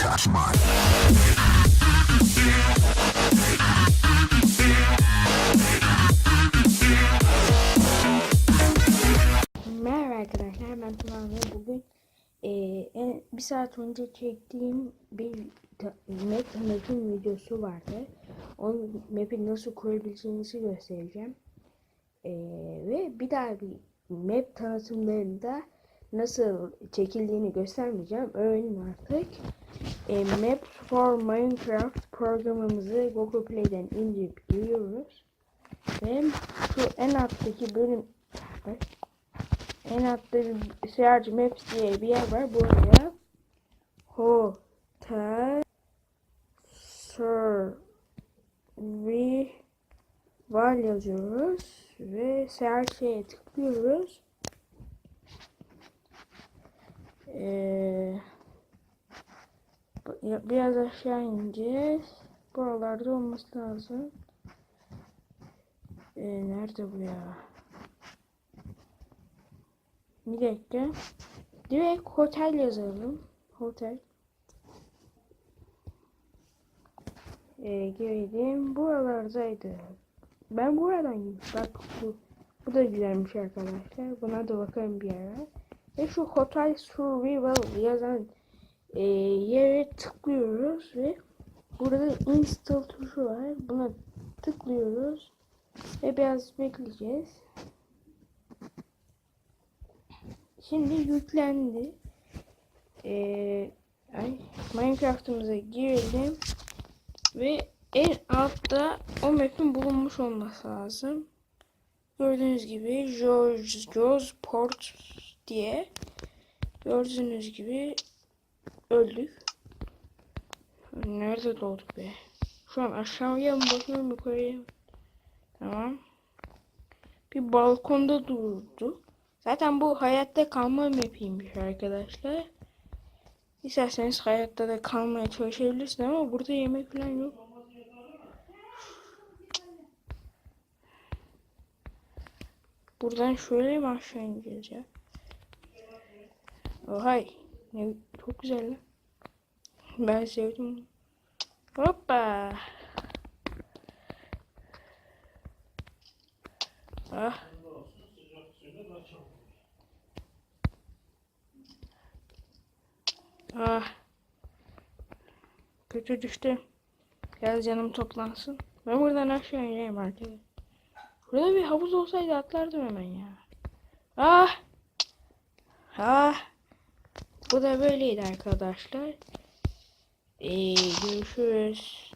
touch mine. Arkadaşlar ben Turan ve bugün eee, en, bir saat önce çektiğim bir map tanıtım videosu vardı. O map'i nasıl kurabileceğinizi göstereceğim. Eee, ve bir daha bir map tanıtımlarında nasıl çekildiğini göstermeyeceğim. Öğrenin artık. Eee, Maps for Minecraft programımızı Google Play'den indirip giriyoruz. Ve şu en alttaki bölüm. En altta bir Search Maps diye bir yer var. Buraya Hotel Survival yazıyoruz ve Search'e tıklıyoruz. Ee, biraz aşağı ineceğiz. Buralarda olması lazım. Ee, nerede bu ya? Bir dakika. Direkt hotel yazalım. Hotel. Ee, girdim. Buralardaydı. Ben buradan. Bak bu, bu da güzelmiş arkadaşlar. Buna da bakalım bir ara. Ve şu Hotel Survival yazan e, yere tıklıyoruz ve burada install tuşu var. Buna tıklıyoruz ve biraz bekleyeceğiz. Şimdi yüklendi. Ee, ay, Minecraft'ımıza girelim. Ve en altta o map'in bulunmuş olması lazım. Gördüğünüz gibi George George Port diye gördüğünüz gibi öldük. Nerede doğduk be? Şu an aşağıya mı bakıyorum yukarıya mı? Tamam. Bir balkonda durdu. Zaten bu hayatta kalma map'iymiş arkadaşlar. İsterseniz hayatta da kalmaya çalışabilirsiniz ama burada yemek falan yok. Buradan şöyle mi aşağı ineceğiz ya? Ohay. Ne, çok güzel lan. Ben sevdim. Hoppa. Ah. Ah. Kötü düştü. Biraz canım toplansın. Ben buradan aşağı ineyim arkadaşlar. Burada bir havuz olsaydı atlardım hemen ya. Ah. Ah. Bu da böyleydi arkadaşlar. Ee, görüşürüz.